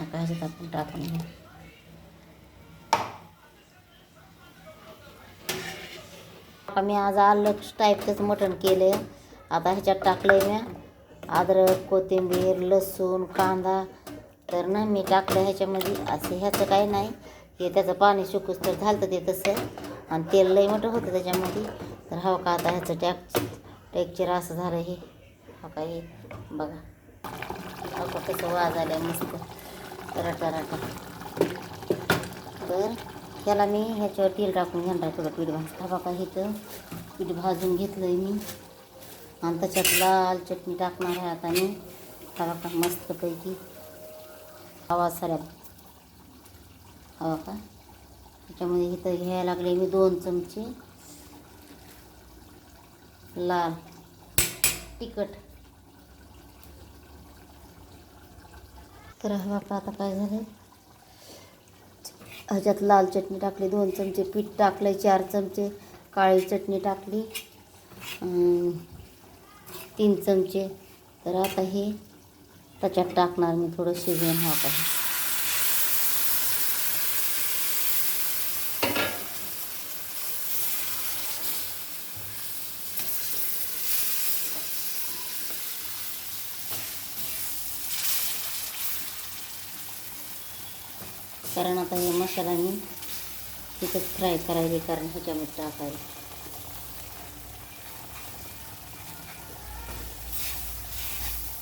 आता ह्याच्यात आपण टाकून घेऊ आता मी आज अलग टाईपचंच मटण केलं आता ह्याच्यात टाकलं आहे मी अद्रक कोथिंबीर लसूण कांदा. तर ना मी टाकलं ह्याच्यामध्ये. असं ह्याचं काही नाही. हे त्याचं पाणी सुकूस तर घालतं ते तसं. आणि तेल लई मोठं होतं त्याच्यामध्ये. तर हवं का आता ह्याचं टॅक टेक्चर असं झालं हे. हो का हे? बघा. हो का कसं वाज आलं मस्त. रटा रटा तर त्याला मी ह्याच्यावर तेल टाकून घेणार थोडं पीठ भाजता बघा इथं पीठ भाजून घेतलं आहे मी. आणि त्याच्यात लाल चटणी टाकणार आहे आता मी. हा बघा मस्तपैकी. हवा साऱ्या. हवा का त्याच्यामध्ये इथं घ्यायला लागले मी दोन चमचे. लाल तिखट. तर हवा का आता काय झालं ह्याच्यात लाल चटणी टाकली दोन चमचे पीठ टाकले चार चमचे काळी चटणी टाकली तीन चमचे. तर आता हे त्याच्यात टाकणार मी थोडं शिजवून हवा का कारण आता हे मसाला मी तिथं फ्राय करायला कारण ह्याच्यामध्ये टाकायला.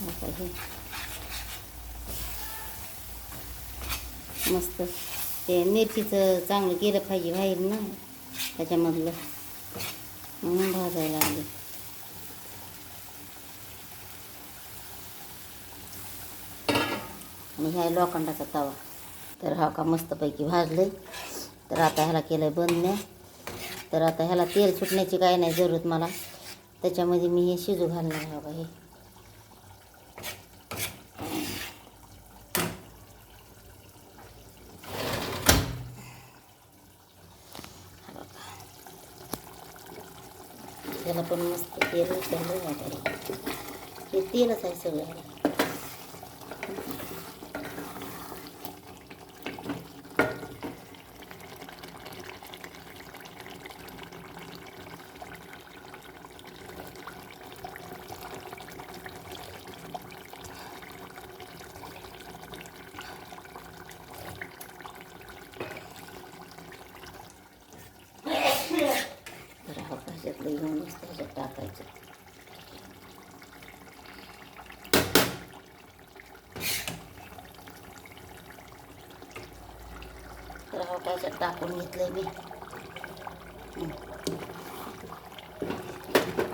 आता हे मस्त ते मिरचीचं चांगलं केलं पाहिजे बाहेर ना त्याच्यामधलं. म्हणून भाजायला आले. आणि ह्या लोखंडाचा तवा. तर हा का मस्तपैकी भाजले तर आता ह्याला केलं आहे बंद. नाही तर आता ह्याला तेल सुटण्याची काय नाही जरूरत मला. त्याच्यामध्ये मी हे शिजू घालणार हवं बघा हे. त्याला पण मस्त तेल उचललं हे तेलच आहे सगळं ह्याला. तर हा घेऊन ह्याच्यात टाकायचं तर हा ह्याच्यात टाकून घेतलंय मी आता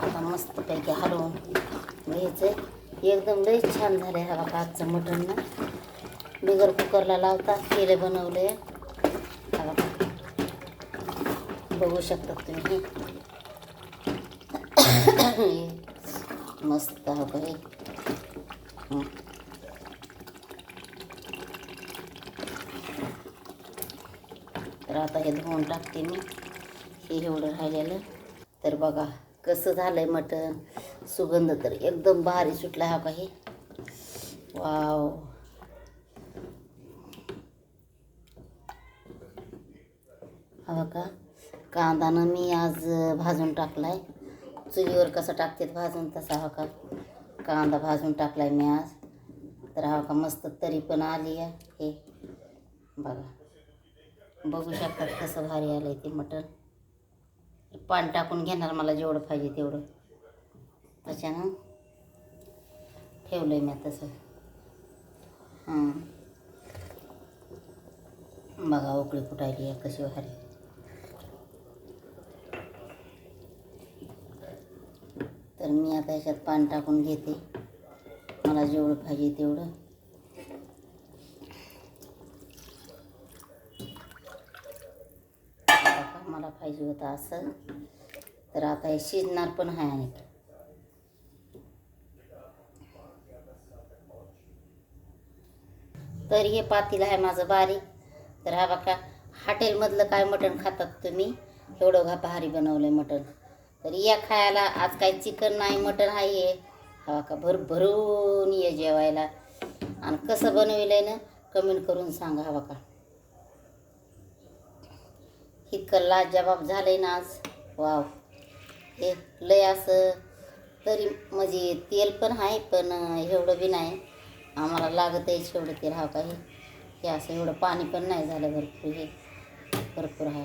आता मस्तपैकी हलवून घ्यायचं एकदम लई छान झालं आहे हा आजचं मटण ना. बिगर कुकरला लावता केले बनवले. बघू शकतात तुम्ही. मस्त हो तर आता हे धुवून टाकते मी. हे एवढं राहिलेलं. तर बघा कसं झालंय मटण. सुगंध तर एकदम भारी सुटला हा काही वाव. हवं का कांदानं मी आज भाजून टाकलाय. चुलीवर कसं टाकतात भाजून तसा हा का कांदा भाजून टाकलाय मी आज. तर हा का मस्त तरी पण आली आहे हे. बघा. बघू शकतात कसं भारी आलं आहे ते मटण. पाणी टाकून घेणार मला जेवढं पाहिजे तेवढं. त्याच्यानं ठेवलं आहे मी तसं हां. बघा उकळी फुटायली आहे कशी भारी. तर मी आता ह्याच्यात पाणी टाकून घेते. मला जेवढं पाहिजे तेवढं. मला पाहिजे होतं असं. तर आता हे शिजणार पण आहे आणि. तर हे पातील आहे माझं बारीक. तर हा बघा हॉटेलमधलं काय मटण खातात तुम्ही? एवढं घा भारी बनवलं आहे मटण. तर या खायला आज काही चिकन नाही मटण आहे हवा का भर भरून ये जेवायला. आणि कसं बनविलं आहे ना कमेंट करून सांगा हवा का. इतकं लाजबाब झालंय ना आज. वाव. हे लय असं तरी म्हणजे तेल पण आहे पण एवढं बी नाही. आम्हाला लागत आहे एवढं तेल हवं का हे. हे असं एवढं पाणी पण नाही झालं भरपूर हे. भरपूर आहे.